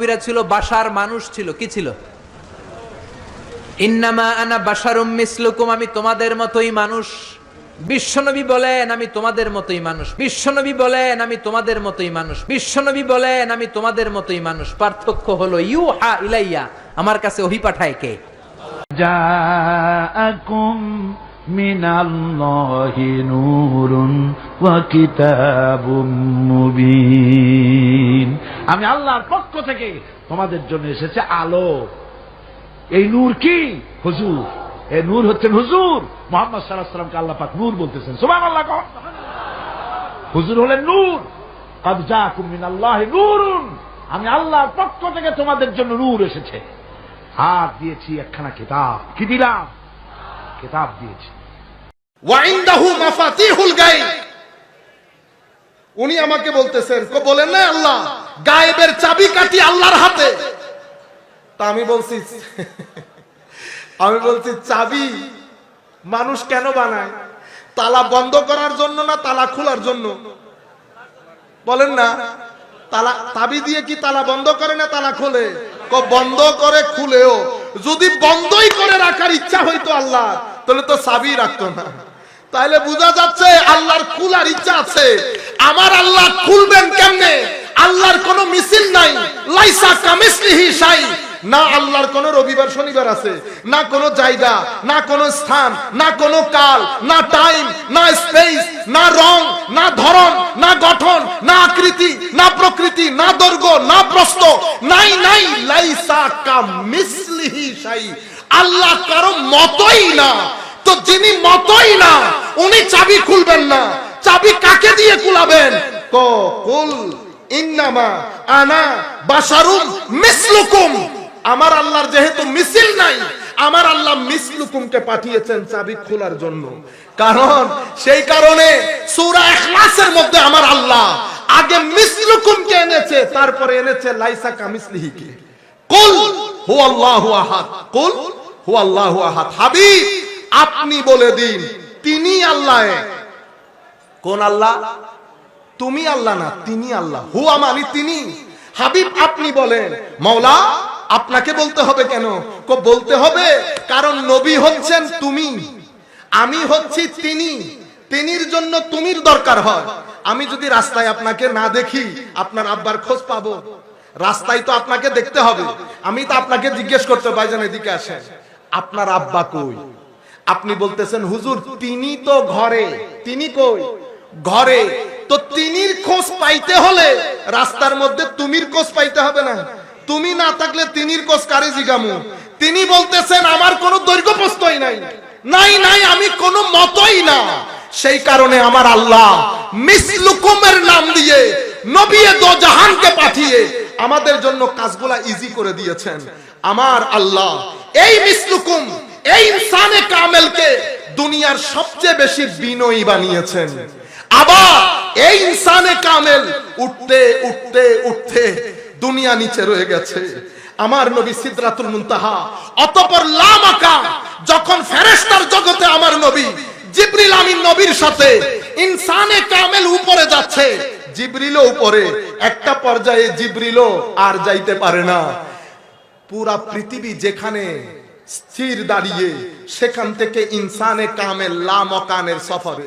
নবীরা ছিল, বাসার মানুষ ছিল। কি ছিল? ইন্নামা আনা বাসারুম মিসলুকুম, আমি তোমাদের মতোই মানুষ। বিশ্বনবী বলেন, আমি তোমাদের মতোই মানুষ। বিশ্বনবী বলেন, আমি তোমাদের মতোই মানুষ। বিশ্বনবী বলেন, আমি তোমাদের মতোই মানুষ। পার্থক্য হলো ইউ হা ইলাইয়া, আমার কাছে অহি পাঠায় কে? যা من الله نور وكتاب مبين আমি আল্লাহর পক্ষ থেকে তোমাদের জন্য এসেছে আলো এই নূর কি হুজুর এই নূর হচ্ছেন হুজুর মোহাম্মদ সাল্লাহ সাল্লামকে আল্লাহ পাক নূর বলতেছেন সুবাহ আল্লাহ কন হুজুর হলেন নূর قد جاءكم من الله نور আমি আল্লাহর পক্ষ থেকে তোমাদের জন্য নূর এসেছে আর দিয়েছি একখানা কিতাব কি দিলাম কিতাব দিয়েছি। ওয়াইন্দাহু মাফাতিহুল গায়ব। উনি আমাকে বলতেছেন কো বলেন না আল্লাহ, গায়েবের চাবি কাটি আল্লাহর হাতে। তা আমি বলছি আমি বলছি, চাবি মানুষ কেন বানায়? তালা বন্ধ করার জন্য না তালা খোলার জন্য? বলেন না, তালা চাবি দিয়ে কি তালা বন্ধ করে না তালা খোলে? বন্ধ করে খুলেও। যদি বন্ধই করে রাখার ইচ্ছা হইতো আল্লাহ, তাহলে তো সাবি রাখতো না। তাহলে বোঝা যাচ্ছে আল্লাহর খুলার ইচ্ছা আছে। আমার আল্লাহ খুলবেন কেমনে? আল্লাহর কোনো মিছিল নাই। লাইসা কামিসলিহি শাই। না আল্লাহর কোন রবিবার, শনিবার আছে, না কোনো জায়গা, না কোনো স্থান, না কোনো কাল, না টাইম, না স্পেস, না রং, না ধরন, না গঠন, না আকৃতি, না প্রকৃতি, না দৈর্ঘ্য, না প্রস্থ, নাই নাই, লাইসা কা মিসলিহি শাই। আল্লাহ কারও মতই না। তো যিনি মতই না, উনি চাবি খুলবেন না। চাবি কাকে দিয়ে খুলাবেন ক, কুল, ইন্নামা আনা বাশারুম মিসলুকুম। আমার আল্লাহর যেহেতু মিছিল নাই, আমার আল্লাহ মিসলুকুমকে পাঠিয়েছেন চাবি খোলার জন্য। কারণ সেই কারণে সূরা ইখলাসের মধ্যে আমার আল্লাহ আগে মিসলুকুমকে এনেছে, তারপরে এনেছে লাইসা কামিসলিহিকে কুল হুয়াল্লাহু আহাদ, কুল হুয়াল্লাহু আহাদ। হাবিব, আপনি বলে দিন, তিনি আল্লাহ কোন আল্লাহ? তুমি আল্লাহ না, তিনি আল্লাহ। হুয়া মানি তিনি। হাবিব, আপনি বলেন, মাওলা আপনাকে বলতে হবে কেন? বলতে হবে, কারণ নবী হচ্ছেন তুমি। আমি হচ্ছি তিনি। তিনির জন্য তুমির দরকার হয়। আমি যদি রাস্তায় আপনাকে না দেখি, আপনার আব্বার খোঁজ পাবো। রাস্তায় তো আপনাকে দেখতে হবে। আমি তো আপনাকে জিজ্ঞেস করতে পারছেন এদিকে আসেন। আপনার আব্বা কই? আপনি বলতেছেন, হুজুর, তিনি তো ঘরে। তিনি কই? ঘরে। তো তিনির খোঁজ পাইতে হলে রাস্তার মধ্যে তুমির খোঁজ পাইতে হবে না। তুমি না থাকলে তিনির খোঁজ কারে জিগামু? তিনি বলতেছেন, আমার কোনো দৈর্ঘ্য প্রস্তই নাই। নাই নাই, আমি কোনো মতই না। সেই কারণে আমার আল্লাহ মিসলুকুমের নাম দিয়ে নবিয়ে দো জাহানকে পাঠিয়ে আমাদের জন্য কাজগুলা ইজি করে দিয়েছেন। আমার আল্লাহ এই মিসলুকুম, এই ইনসানে কামেলকে দুনিয়ার সবচেয়ে বেশি বিনয়ী বানিয়েছেন। আবার এই ইনসানে কামেল উঠতে উঠতে উঠতে দুনিয়া নিচে রয়ে গেছে। আমার নবী সিদরাতুল মুনতাহা, অতঃপর লামাকা যখন ফেরেশতার জগতে আমার নবী জিবরিল আমিন নবীর সাথে ইনসানে কামেল উপরে যাচ্ছে, জিবরিলও উপরে। একটা পর্যায়ে জিবরিলও আর যাইতে পারে না। পুরা পৃথিবী যেখানে স্থির দাঁড়িয়ে, সেখান থেকে ইনসানে কামেল লা মকানের সফরে।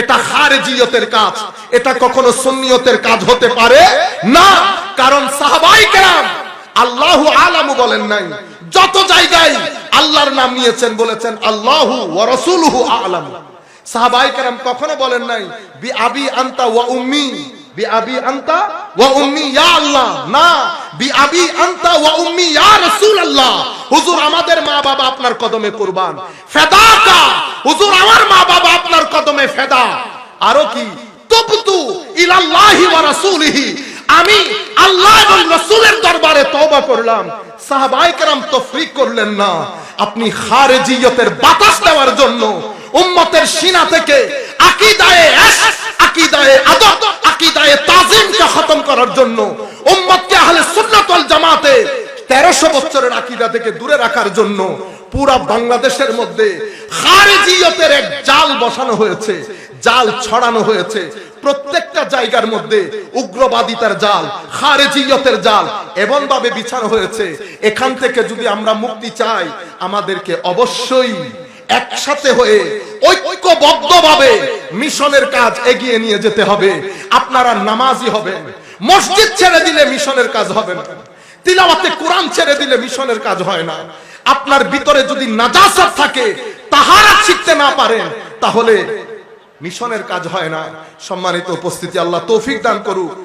এটা খারেজিয়তের কাজ। এটা কখনো সুন্নিয়তের কাজ হতে পারে না। কারণ সাহাবাই কেরাম আল্লাহু আলামু বলেন নাই, যত জায়গায় আল্লাহর নাম নিয়েছেন বলেছেন, আল্লাহু ওয়া রাসূলুহু আলামু। সাহাবাই কেরাম কখনো বলেন নাই, বি আবি আনতা ওয়া উম্মি, বি আবি আনতা ওয়া উম্মি, ইয়া আল্লাহ। না, বি আবি আনতা ওয়া উম্মি, ইয়া রাসূলুল্লাহ। হুজুর, আমাদের মা বাবা আপনার কদমে কুরবান। ফেদাকা হুজুর আমার মা বাবা আপনার কদমে ফেদা। আরও কি? তুবতু ইলাল্লাহি ওয়া রাসূলিহি। আমি আল্লাহ এবং রসুলের দরবারে তওবা করলাম। সাহাবাই কেরাম করলেন না। আপনি খারেজিয়তের বাতাস দেওয়ার জন্য উম্মতের সিনা থেকে আকিদায়ে এশ আকিদায়ে আদব, আকিদায়ে তাজিমকে খতম করার জন্য উম্মতকে আহলে সুন্নাত ওয়াল জামাতে তেরোশো বছরের আকিদা থেকে দূরে রাখার জন্য পুরা বাংলাদেশের মধ্যে খারেজিয়তের এক জাল বসানো হয়েছে, জাল ছড়ানো হয়েছে। প্রত্যেকটা জায়গার মধ্যে উগ্রবাদিতার জাল, খারেজিয়তের জাল এমন ভাবে বিছানো হয়েছে। এখান থেকে যদি আমরা মুক্তি চাই, আমাদেরকে অবশ্যই একসাথে হয়ে ঐক্যবদ্ধভাবে মিশনের কাজ এগিয়ে নিয়ে যেতে হবে। আপনারা নামাজি হবেন, মসজিদ ছেড়ে দিলে মিশনের কাজ হবে না। তিলাওয়াতে কোরআন ছেড়ে দিলে মিশনের কাজ হয় না। আপনার ভিতরে যদি নাজাসাত থাকে, তাহারা শিখতে না পারেন তাহলে মিশনের কাজ হয় না। সম্মানিত উপস্থিতি, আল্লাহ তৌফিক দান করুক।